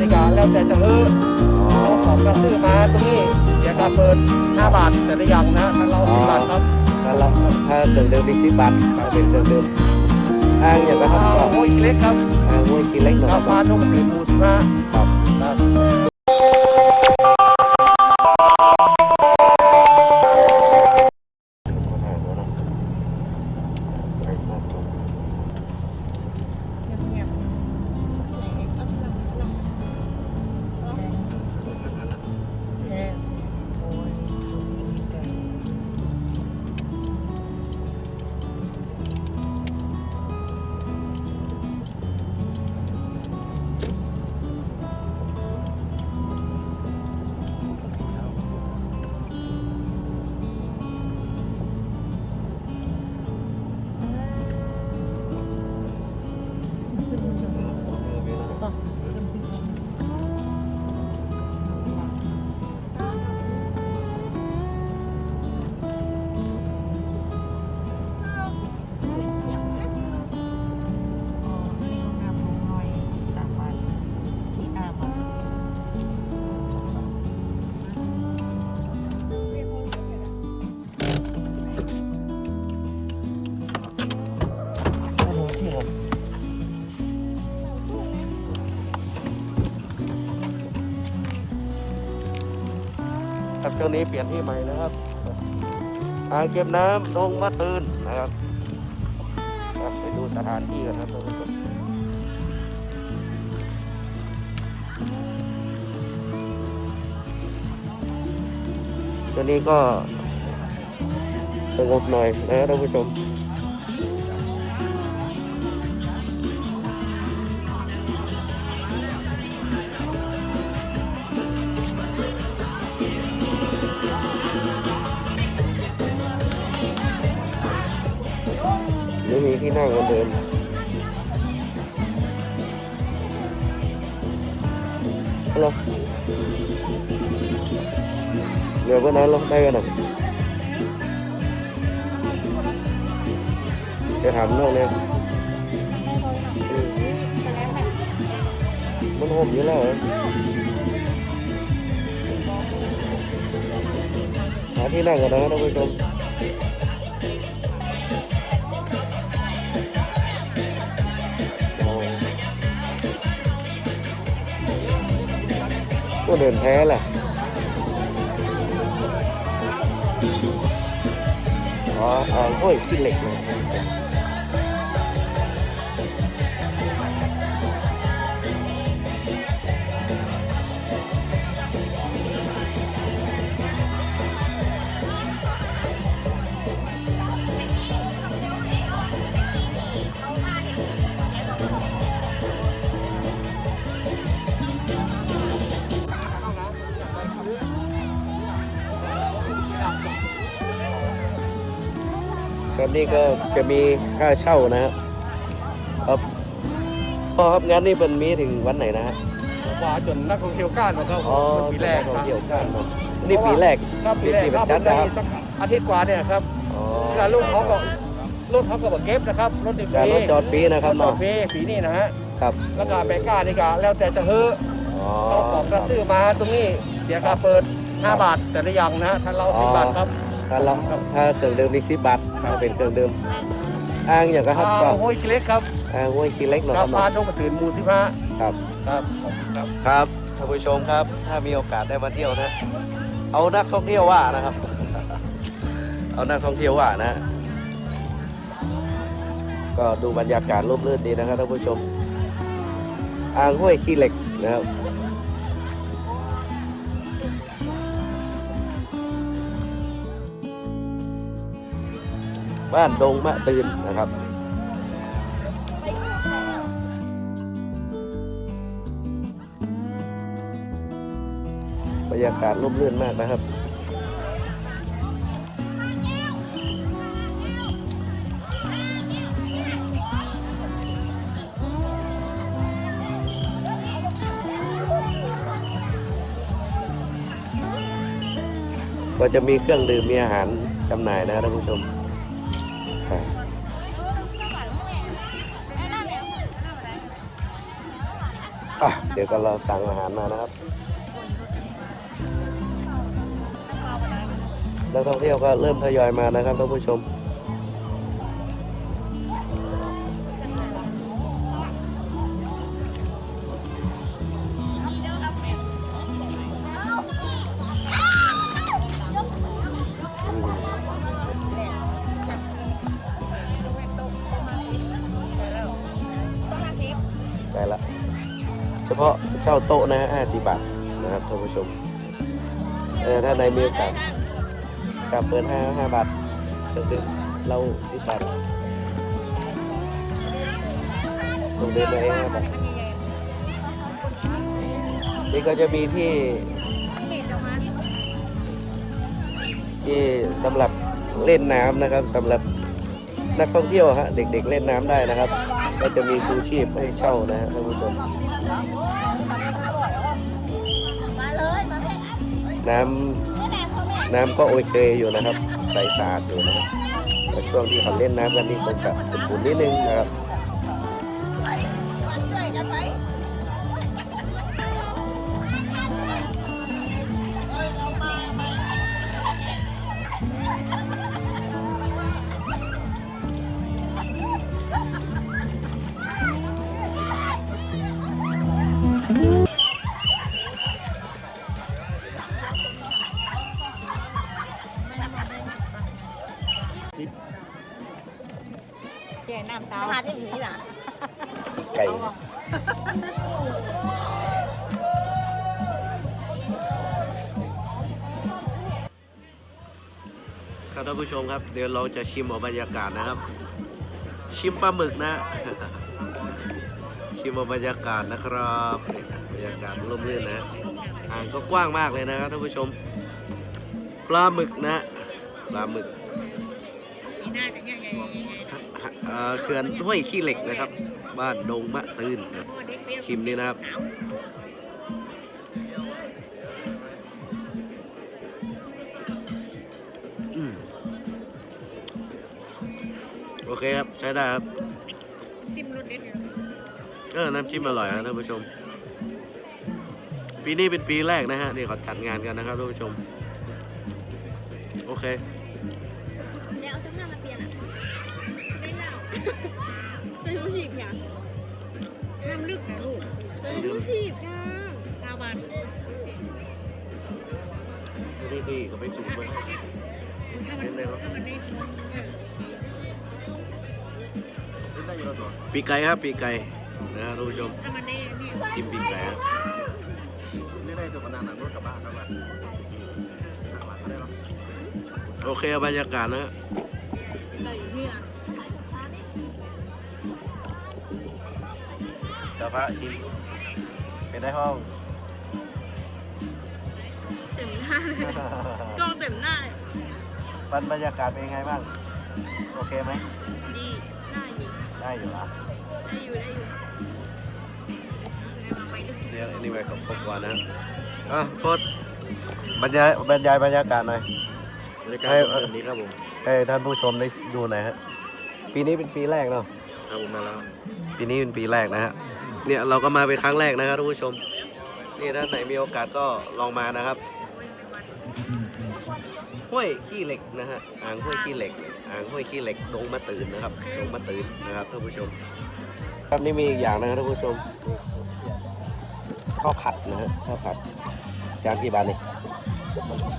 นี่ก็แล้วแต่จะเอออ๋อเอาของก็ซื้อมาตรงนี้เดี๋ยวก็เปิด5บาทแต่ละอย่างนะถ้าเรา10บาทครับถ้าเราถ้าเครื่องเดิมนี่สิบบาทถ้าเป็นเครื่องเดิมอ้างอย่างไรครับอ่างห้วยกิเล็กครับอ้างห้วยกิเล็กหน่อยครับบมาตรงถึงหมู่สิบห้าครับ ช่วงนี้เปลี่ยนที่ใหม่นะครับอ่างเก็บน้ำลงมาตื่นนะครับไปดูสถานที่กันครับท่านผู้ชมช่วงนี้ก็สงบหน่อยนะท่านผู้ชม เดี๋ยวก็นั้นลงได้กันหนจะถามน้องเนี่ยมันห่มอยู่แล้วเหรอหาที่นั่งกันนะท่านผู้ชมก็เดินแพ้แหละ อ๋ออ่าห้วยขี้เหล็กเลย นี่ก็จะมีค่าเช่านะครับครับพอครับงานนี้เป็นมีถึงวันไหนนะฮะมาจนนักท่องเที่ยวกล้านะครับอ๋อปีแรกท่องครับเที่ยวกันเนอะนี่ปีแรกครับปีแรกครับปีเป็นจัดได้นะครับสักอาทิตย์กว่าเนี่ยครับอ๋อแล้วลูกเขาก็รถเขาก็เก็บนะครับรถติดฟการรีรถจอดฟรีนะครับจอเนาะดฟรีฟรีนี่นะฮะครับแล้วก็แบงก้านี่ก็แล้วแต่จะเฮ้ออ๋อเอาของก็ซื้อมาตรงนี้เดี๋ยวก็เปิด 5 บาทแต่ละอย่างนะถ้าเรา10บาทครับ ถ้าเราถ้าเครื่องเดิมนี่สิบบาทถ้าเป็นเครื่องเดิมอ้างอย่างไรครับอ่าก็โอ้ยเล็กครับอ้างห้วยขี้เหล็กหน่อยคครัรับบมาเนาะตรงกระสือหมู่สิบห้าครับ ครับครับ ครับท่านผู้ชมครับ ถ้ามีโอกาสได้มาเที่ยวนะ เอานักท่องเที่ยวว่านะครับ เอานักท่องเที่ยวว่านะ ก็ดูบรรยากาศร่มรื่นดีนะครับท่านผู้ชม อ่างห้วยขี้เหล็กนะครับ บ้านดงมะตืนนะครับบรรยากาศร่มรื่นมากนะครับก็จะมีเครื่องดื่มมีอาหารจำหน่ายนะท่านผู้ชม เดี๋ยวก็เราสั่งอาหารมานะครับ นักท่องเที่ยวก็เริ่มทยอยมานะครับท่านผู้ชมาโต๊ะนะฮะ50บาทนะครับท่านผู้ชมเออถ้าในมีโอกาสกับเปิด5 5บาทตึงๆเรา10บาทตรงเดินไป5บาทนี่ก็จะมีที่ที่สำหรับเล่นน้ำนะครับสำหรับนักท่องเที่ยวฮะเด็กๆเล่นน้ำได้นะครับ ก็จะมีชูชีพให้เช่านะฮะท่านผู้ชมน้ำน้ำก็โอเคอยู่นะครับใสสะอาดอยู่นะครับแต่ช่วงที่เขาเล่นน้ำกันนี่คงจะขุ่นๆนิดนึงนะครับ ครับท่านผู้ชมครับ เดี๋ยวเราจะชิมอาบรรยากาศนะครับ ชิมปลาหมึกนะ ชิมอาบรรยากาศนะครับบรรยากาศร่มรื่นนะอ่างก็กว้างมากเลยนะครับท่านผู้ชม ปลาหมึกนะปลาหมึกมีหน้าจะใหญ่ใหญ่ใหญ่ใหญ่เขื่อนห้วยขี้เหล็กนะครับ บ้านดงมะตื่นนะพ่อชิมนี่นะครับ เคครับใช้ได้ครับจิ้มรสเด็ดอยู่เออน้ำจิ้มอร่อยนะท่านผู้ชม ปีนี้เป็นปีแรกนะฮะนี่เขาจัดงานกันนะครับท่านผู้ชม โอเคเดี๋ยวเอาเสื้อผ้ามาเปลี่ยนอะไม่เล่าเป็นผู้ชีพอย่างน้ำลึกนะลูกเป็นผู้ชีพนะตาบันนี่พี่เขาไปสูงมาให้ถ้ามันถ้ามันได้เออ ปีไก่ครับปีไก่นะฮะท่านผู้ชมถ้ามันได้เนี่ยชิมปีไก่ครับนี่ได้ตัวพนันหนังรถกลับบ้านครับว่าทางหลังก็ได้เนาะโอเคเอาบรรยากาศนะฮะเราอยู่ที่อะเจ้าพระชิมเป็นได้ห้องเต็มหน้าเลยกล้องเต็มหน้าบรรบรรยากาศเป็นยังไงบ้าง โอเคไหมดี ได้อยู่ได้อยู่เหรอได้อยู่ได้อยู่ไปลึกเดี๋ยวนี่ไปขอบครบกว่านะอะโคตรบรรยายบรรยายบรรยากาศหน่อยบรรยากาศให้แบบนี้ครับผมให้ท่านผู้ชมได้ดูหน่อยฮะปีนี้เป็นปีแรกเนาะครับผมมาแล้วปีนี้เป็นปีแรกนะฮะเนี่ยเราก็มาเป็นครั้งแรกนะครับท่านผู้ชมนี่ถ้าไหนมีโอกาสก็ลองมานะครับห้วยขี้เหล็กนะฮะอ่างห้วยขี้เหล็กอ่างห้วยขี้เหล็กดงมาตื่นนะครับดงมาตื่นนะครับท่านผู้ชม ครับนี่มีอีกอย่างนะครับท่านผู้ชมข้าวผัดนะฮะข้าวผัดจานกี่บาทนี่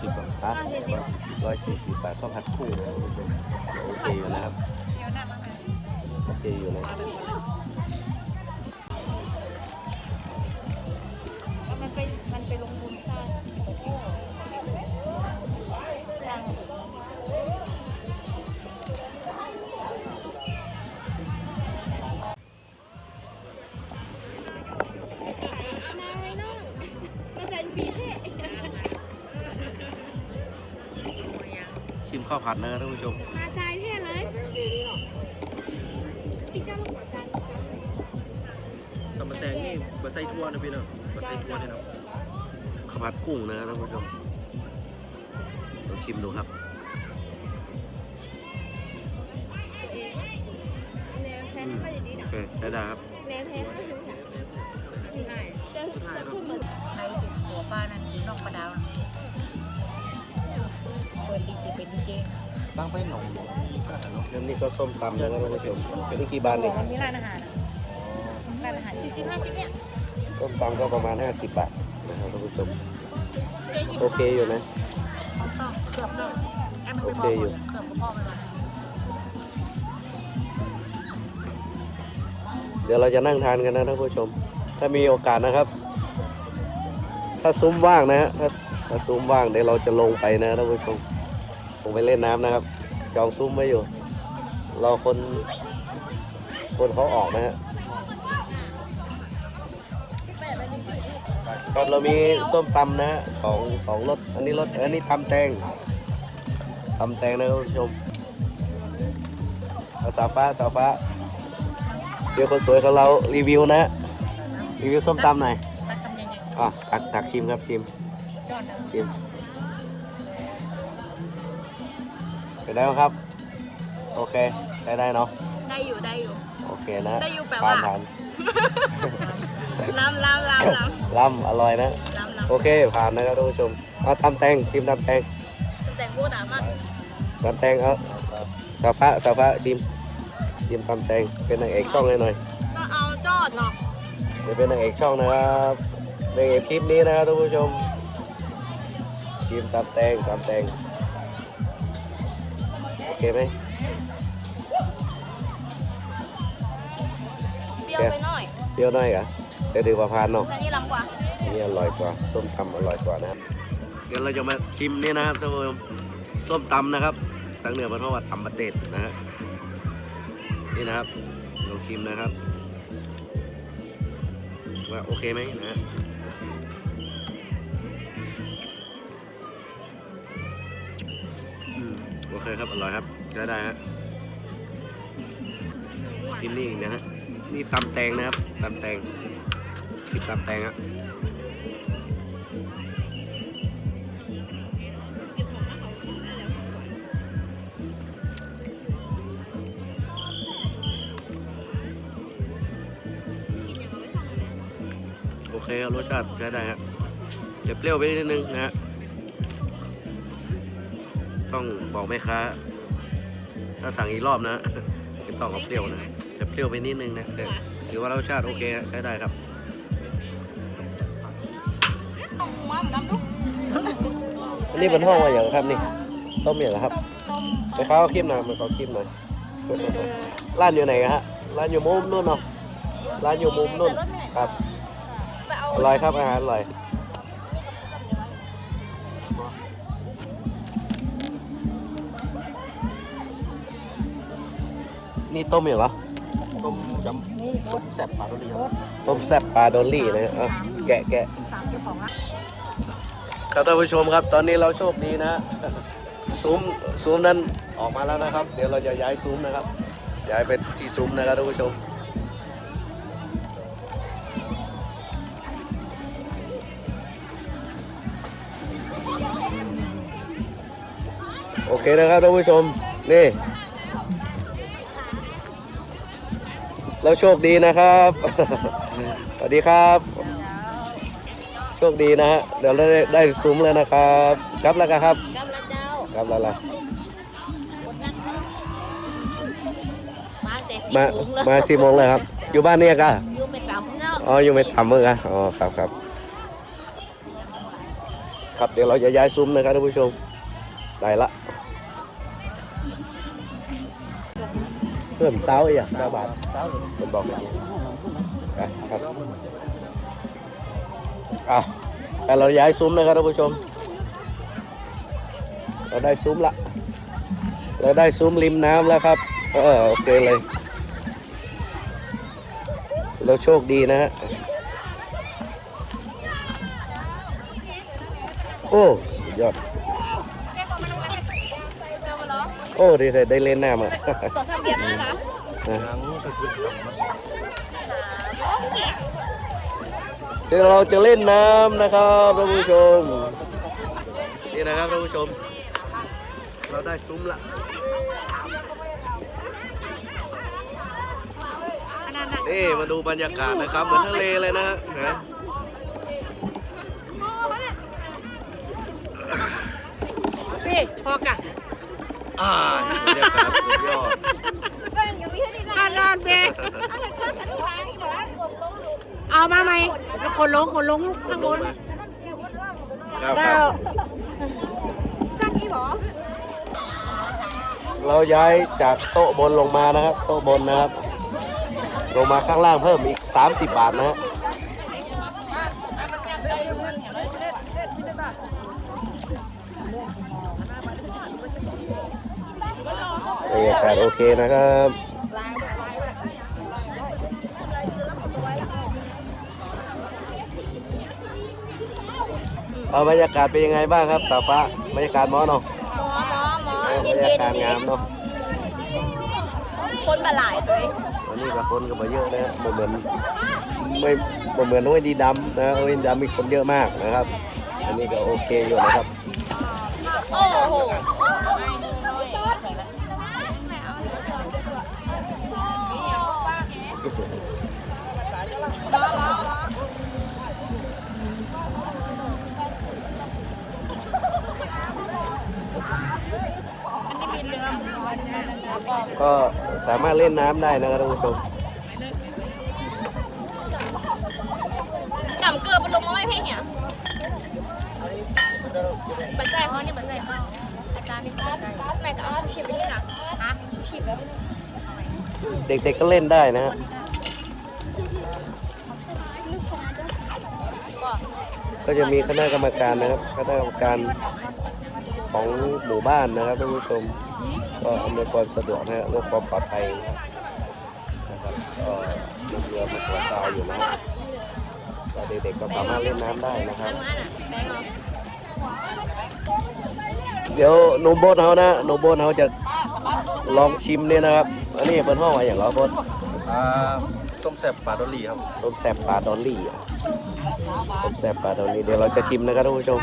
สิบบาทครับร้อยสี่สิบบาทข้าวผัดคู่นะท่านผู้ชมโอเคอยู่นะครับโอเคอยู่นะมัน ข้าวผัดนะครับท่านผู้ชมมาใจายเท่เลยพี่เจ้าลูกหัวใจานแต่มาแซงนี่มาใส่ทั่วนะพี่เนาะมาใส่ทั่วเนี่ยเนาะข้าวผัดกุ้งนะครับท่านผู้ชมลอชิมดูครับ ตั้งไปหนองแล้วนี่ก็ส้มตำนะครับท่านผู้ชมเป็นนี่กี่บาทนี่มันมีร้านอาหารน่ะร้านอาหารสี่สิบห้าสิบเนี่ยส้มตำก็ประมาณ 50 บาทนะครับท่านผู้ชมโอเคอยู่นะต้องเกือบต้องแอมมันไม่พโออเคอยู่เกือบก็พอไปว่ะเดี๋ยวเราจะนั่งทานกันนะท่านผู้ชม ถ้ามีโอกาสนะครับ ถ้าซุ้มว่างนะฮะถ้าถ้าซุ้มว่างเดี๋ยวเราจะลงไปนะท่านผู้ชม ลงไปเล่นน้ำนะครับ จองซุ้มไว้อยู่ เราคน คนเขาออกนะฮะครับเรามีส้มตำนะฮะสองสองรสอันนี้รสอันนี้ตำแตงตำแตงนะครับท่านผู้ชมเอาสาวฟ้าสาวฟ้าเดี๋ยวคนสวยของเรารีวิวนะ รีวิวส้มตำหน่อยตักทำยังไงอะตักตักชิมครับชิมยอดนะชิม เป็นไงบ้างครับ โอเคใช้ได้เนาะ ได้อยู่ได้อยู่ โอเคนะได้อยู่แปลผ่าว่านผ่านล้ำล้ำล้ำล้ำล่ำอร่อยนะ ล้ำล้โอเค ผ่านนะครับท่านผู้ชมเอาตำแตงชิมตำแตงำแต่งพูดอะมากตำแตงเอาสาฟ้าสาฟ้าชิม ชิมตำแตง เป็นนางเอกช่องเลยหน่อยก็เอาจอดเนาะเดี๋ยวเป็นนางเอกช่องนะครับนางเอกคลิปนี้นะครับท่านผู้ชมชิมตำแตงตำแตง โอเคไหมเปรี้ยวไปหน่อยเปรี้ยวหน่อยเหรอเดี๋ยวดูประพานเนาะแต่นี่ล้ำกว่าอันนี่อร่อยกว่าส้มตำอร่อยกว่านะครับเดี๋ยวเราจะมาชิมนี่นะครับท่านผู้ชมส้มตำนะครับตั้งเหนือมันเพราะว่าตำประเตดนะฮะนี่นะครับลองชิมนะครับว่าโอเคไหมนะฮะ เคครับ อร่อยครับได้ได้ฮะชิมนี่อีกนะฮะ นี่ตำแตงนะครับตำแตงชิมตำแตงฮะโอเคครับรสชาติใช้ได้ฮะจะเปรี้ยวไปนิดนึงนะฮะ ต้องบอกแม่ค้า ถ้าสั่งอีกรอบนะไม่ต้องเอาเปรี้ยวนะจะเปรี้ยวไปนิดนึงนะแต่ถือว่ารสชาติโอเคใช้ได้ครับอันนี้เป็นห้องว่าอย่างครับนี่ต้มอย่างครับไปเข้าคลิปหน่อยไปเข้าคลิปหน่อยร้านอยู่ไหนฮะร้านอยู่มุมนู่นเนาะร้านอยู่มุมนู่นครับอร่อยครับอาหารอร่อย นี่ต้มอย่างเหรอ ต้มยำต้มแซ่บปลาตัวนี้ครับต้มแซ่บปลาดอลลี่นะฮะอะแกะแกะสามเจ้าของละครับท่านผู้ชมครับ ตอนนี้เราโชคดีนะซุ้มซุ้มนั้นออกมาแล้วนะครับ เดี๋ยวเราจะย้ายซุ้มนะครับ ย้ายไปที่ซุ้มนะครับท่านผู้ชมโอเคนะครับท่านผู้ชมนี่ เราโชคดีนะครับ สวัสดีครับ โชคดีนะฮะ เดี๋ยวเราได้ได้ซุ้มแล้วนะครับ ครับแล้วกันครับ กำลังเจ้าครับแล้วล่ะมาแต่สิบมาโมงแล้วมาสี่โมงเลยครับ อยู่บ้านเนี่ยกะอยู่เป็นสามเนาะอ๋อ อยู่ไม่ทำมือกะอ๋อ ครับครับ ครับ เดี๋ยวเราจะย้ายซุ้มนะครับท่านผู้ชม ได้ละ เพิ่มเช้าอีกอะเช้าบาทเช้าเลยผมบอกแล้วอะครับอะแต่เราย้ายซุ้มนะครับท่านผู้ชม เราได้ซุ้มละ เราได้ซุ้มริมน้ำแล้วครับเออโอเคเลย เราโชคดีนะฮะโอ้ยอด โอ้ดีเลยได้เล่นน้ำอะต่อสามเบียร์มาเหรอหนังก็คือกับมาเดี๋ยวเราจะเล่นน้ำนะครับท่านผู้ชม นี่นะครับท่านผู้ชม เราได้ซุ้มละนี่มาดูบรรยากาศนะครับ เหมือนทะเลเลยนะฮะนะพี่พอกะ อ่าบรรยากาศสุดยอดกานอนเพเอามาไหมแล้วคนลงคนลงข้างบนครับคเจ้ารับจักอีหรอเราย้ายจากโต๊ะบนลงมานะครับ โต๊ะบนนะครับ ลงมาข้างล่างเพิ่มอีก 30 บาทนะฮะ เคนะครับเอาบรรยากาศเป็นยังไงบ้างครับตาฟ้าบรรยากาศหมอเนาะหมอหมอหมอบรเย็นรเย็ยานกาศงามเนาะคนบาหลายตัวเองวันนี้กับคนก็มาเยอะนะบ่เหมือนไม่บ่เหมือนโอ้ยดีดำนะโอ้ยดีดำมีคนเยอะมากนะครับ อันนี้ก็โอเคอยู่นะครับ โอ้โห สามารถเล่นน้ำได้นะครับท่านผู้ชมกำเกลือมันลงมาไม่เพ่งเนี่ยปัจจัยเขานี่ปัจจัยเขาอาจารย์นี่ปัจจัยแม่ก็เอาชูชีพไปนี่นะฮะชูชีพแล้วเด็กๆก็เล่นได้นะฮะก็ก็จะมีคณะกรรมการนะครับ คณะกรรมการของหมู่บ้านนะครับท่านผู้ชม ก็อำนวยความสะดวกนะฮะเรื่องความปลอดภัยนะครับนะครับก็นำเรือมาตรวจตาอยู่นะครับก็เด็กๆก็สามารถเล่นน้ำได้นะครับทำงานอะแบงค์เอาเดี๋ยวโนโบทเขานะโนโบทเขาจะลองชิมเนี่ยนะครับ อันนี้เป็นห้องอะไรอย่างเราโบทอ่าต้มแซ่บปลาดอลลี่ครับต้มแซ่บปลาดอลลี่อะต้มแซ่บปลาดอลลี่เดี๋ยวเราจะชิมนะครับท่านผู้ชม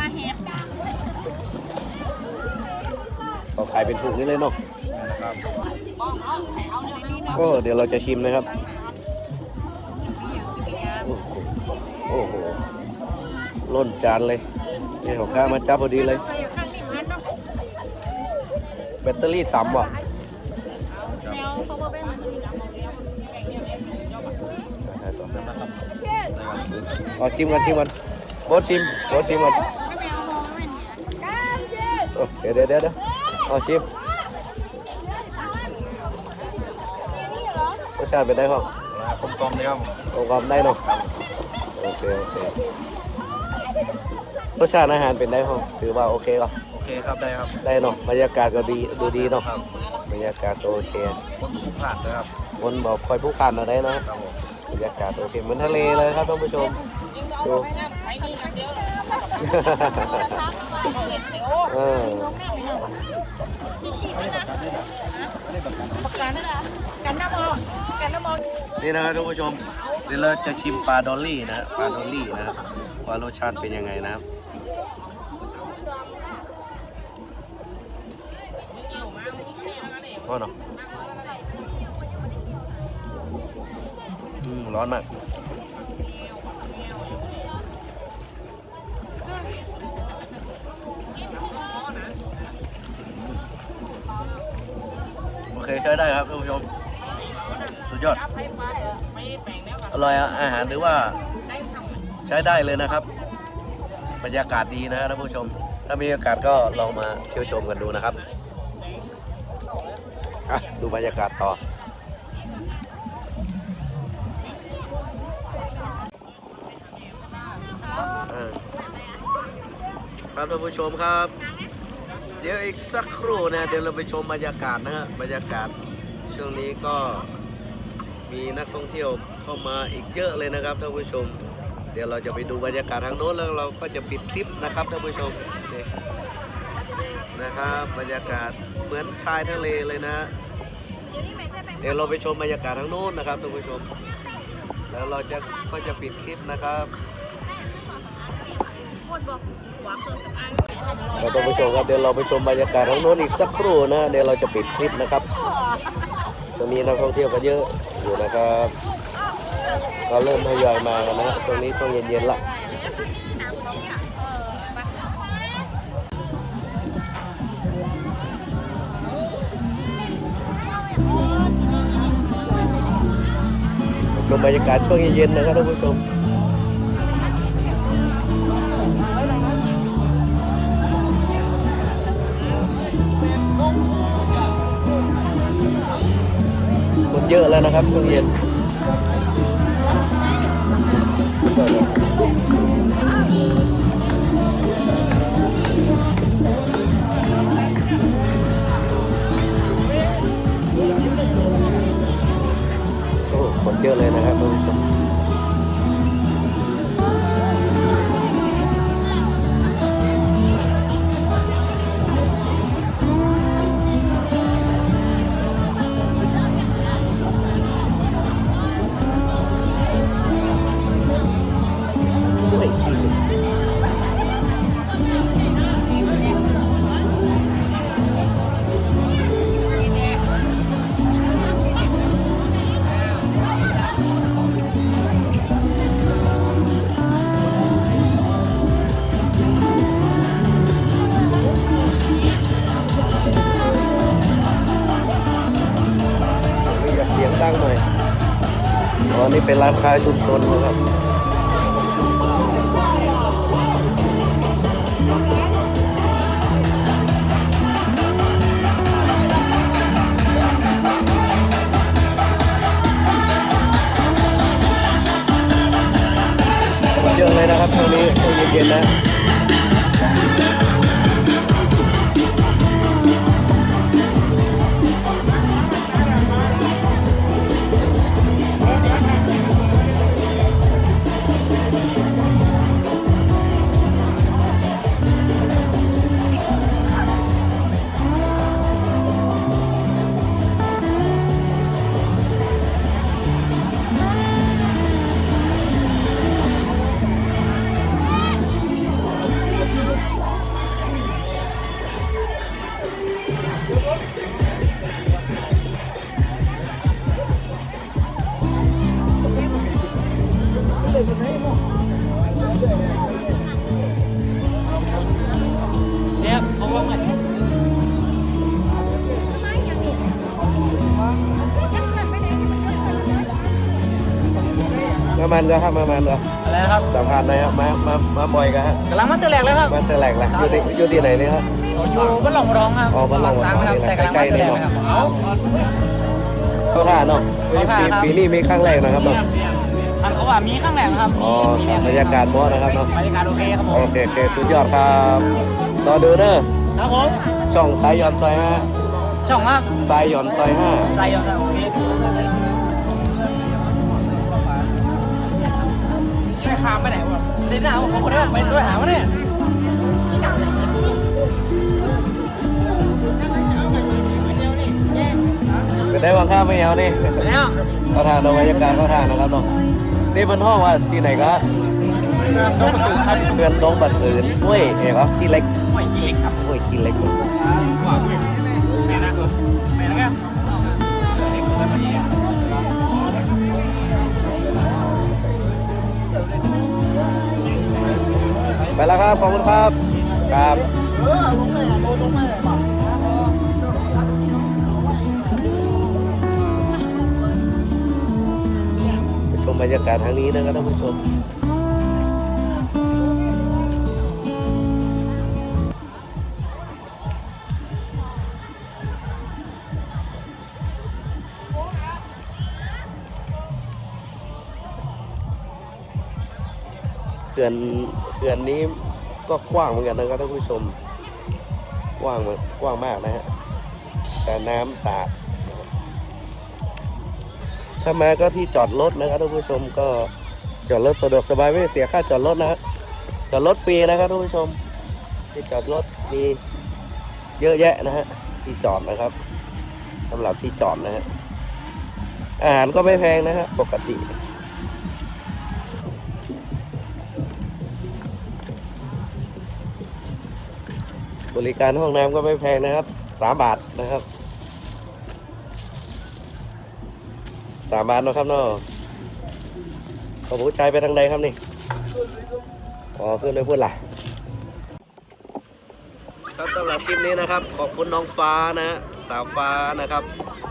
เขาขายเป็นถุงนี่เลยเนาะนะครับก็เดี๋ยวเราจะชิมนะครับ โอ้โหโอ้โหล้นจานเลยนี่ของข้ามาจับพอดีเลยใส่ข้างนี้มันเนาะแบตเตอรี่ต่ำว่ะแนวเขาบอกเป็นมันเอาชิมกันชิมกันโบทชิมโบทชิมกันไม่แมวมองไม่เนี่ยการเจ็บเออเดี๋ยวเดี๋ยวเดี๋ยว เดี๋ยวเอาชิมรสชาติเป็นไงครับกลมกลมๆเลยครับผมโอ้ความได้เนาะโอเคโอเครสชาติอาหารเป็นได้ครับถือว่าโอเคก็โอเคครับได้ครับได้เนาะบรรยากาศก็ดีดูดีเนาะครับบรรยากาศก็โอเคคนผูกขาดนะครับคนบอกคอยผู้กันอะไรนะครับผมบรรยากาศโอเคเหมือนทะเลเลยครับท่านผู้ชมดูเออชูชีพนะ กันน้ำมองกันน้ำมองนี่นะครับท่านผู้ชมเดี๋ยวเราจะชิมปลาดอลลี่นะปลาดอลลี่นะครับว่ารสชาติเป็นยังไงนะครับร้อเนาะร้อนมาก เคใช้ได้ครับท่านผู้ชม สุดยอด อร่อยอาหารหรือว่าใช้ได้เลยนะครับ บรรยากาศดีนะท่านผู้ชม ถ้ามีโอกาสก็ลองมาเที่ยวชมกันดูนะครับดูบรรยากาศต่อครับท่านผู้ชมครับ เดี๋ยวอีกสักครู่นะเดี๋ยวเราไปชมบรรยากาศนะฮะบรรยากาศช่วงนี้ก็มีนักท่องเที่ยวเข้ามาอีกเยอะเลยนะครับท่านผู้ชม เดี๋ยวเราจะไปดูบรรยากาศทางโน้นแล้วเราก็จะปิดคลิปนะครับท่านผู้ชมนี่นะครับบรรยากาศเหมือนชายทะเลเลยนะ เดี๋ยวเราไปชมบรรยากาศทางโน้นนะครับท่านผู้ชม แล้วเราจะก็จะปิดคลิปนะครับ เรางเราต้องไปชมครับเดี๋ยวเราไปชมบรรยากาศของโน้นอีกสักครู่นะเดี๋ยวเราจะปิดคลิปนะครับช่วงนี้นักท่องเที่ยวก็เยอะอยู่นะครับก็เริ่มทยอยมากันนะช่วงนี้ช่วงเย็นๆละชมบรรยากาศช่วงเย็นๆนะครับท่านผู้ชม เยอะแล้วนะครับช่วงเย็นโอ้คนเยอะเลยนะครับ ราคาชุมชนนะครับ มามันก็ครับมามันก็อะไรนะครับสัมผัสหนะครับมามามาบ่อยกันฮะกำลังมาตัวแรกเลยครับมาแต่แหลกแหละอยู่ที่อยู่ที่ไหนนี่ครับอยู่บ้านหลองร้องครับอ๋อบ้านหลองร้องตังครับนี่แหละแต่กำลังมาตัวแรกเลยครับเอาเข้าท่าเนาะเข้าท่าปีครับปีนี้มีครั้งแรกนะครับเนาะอันเขาว่ามีข้างแหลมครับอ๋อครับบรรยากาศเหมอนะครับเนาะบรรยากาศโอเคครับผมโอเคโอเคสุดยอดครับรอดูเนอะครับผมช่องสายหย่อนซอยห้าช่องครับสายหย่อนซอยห้าใส่ยอดโอเคไม่ข้ามไปไหนวะเดินหน้าผมคนเดียวไปด้วยหาวะเนี่ยเป็นได้วางข้าวไม่เอานี่แล้วเข้าทางเนาะบรรยากาศเข้าทางนะครับเนาะนี่เป็นห้องว่าที่ไหนก็ต้องประตูครับเพื่อนน้องบัดสืนห้วยเอ๋ครับที่เล็กไม่กินเล็กครับห้วยกินเล็ก ไปแล้วครับ ขอบคุณครับ ครับไปชมบรรยากาศทางนี้นะครับท่านผู้ชมเขื่อน ขื่อนนี้ก็กว้างเหมือนกันนะครับท่านผู้ชม กว้างมากว้างมากนะฮะแต่น้ำสาดนะครับถ้ามาก็ที่จอดรถนะครับท่านผู้ชมก็จอดรถสะดวกสบายไม่เสียค่าจอดรถนะฮะจอดรถฟรีนะครับท่านผู้ชม ที่จอดรถมีเยอะแยะนะฮะที่จอดนะครับสำหรับที่จอดนะฮะอาหารก็ไม่แพงนะฮะปกติ บริการห้องน้ำก็ไม่แพงนะครับสามบาทนะครับสามบาทนะครับเนาะขอผู้ชายไปทางใดครับนี่อ๋อขึ้นไปพูดล่ะ ครับสำหรับคลิปนี้นะครับ ขอบคุณน้องฟ้านะสาวฟ้านะครับ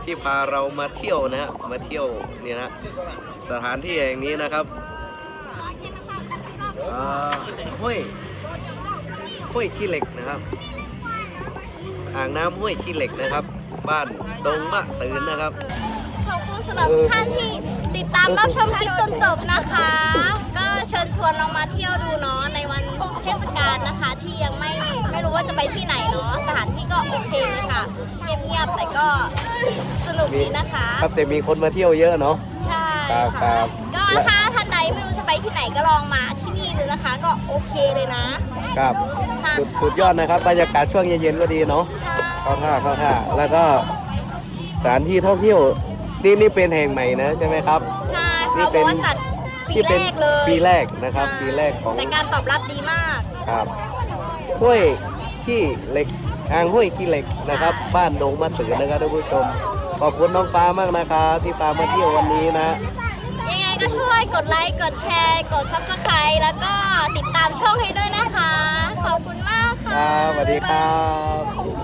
ที่พาเรามาเที่ยวนะฮะมาเที่ยวเนี่ยนะสถานที่แห่งนี้นะครับห้วยห้วยขี้เหล็กนะครับ อ่างน้ำห้วยขี้เหล็กนะครับ บ้านดงมะตื่นนะครับ ขอบคุณสำหรับทุกท่านที่ติดตามรับชมคลิปจนจบนะคะ ก็เชิญชวนเรามาเที่ยวดูเนาะในวันเทศกาลนะคะ ที่ยังไม่ไม่รู้ว่าจะไปที่ไหนเนาะสถานที่ก็โอเคเลยค่ะเงียบๆแต่ก็สนุกดีนะคะ ครับแต่มีคนมาเที่ยวเยอะเนาะ ใช่ครับครัค่ะบ ก็ถ้าท่านใดไม่รู้จะไปที่ไหนก็ลองมาที่นี่เลยนะคะ ก็โอเคเลยนะ ครับค่ะ สุดสุดยอดนะครับบรรยากาศช่วงเย็นๆก็ดีเนาะใช่เข้าท่าเข้าท่าแล้วก็สถานที่ท่องเที่ยวนี่นี่เป็นแห่งใหม่นะใช่ไหมครับ ใช่นี่เขาบเป็อน กว่าจัดปีที่แรเป็นกเลยปีแรกนะครับใช่ปีแรกของแต่การตอบรับดีมาก ครับห้วยขี้เหล็กอ่างห้วยขี้เหล็กนะครับ บ้านดงมะตือนะครับท่านผู้ชม ขอบคุณน้องฟ้ามากนะครับที่พามาเที่ยววันนี้นะยังไง ก็ช่วยกดไลค์กดแชร์กดซับสไครต์แล้วก็ติดตามช่องให้ด้วยนะคะ ขอบคุณมากค่ะรับสวัสดีครับ บ๊ายบาย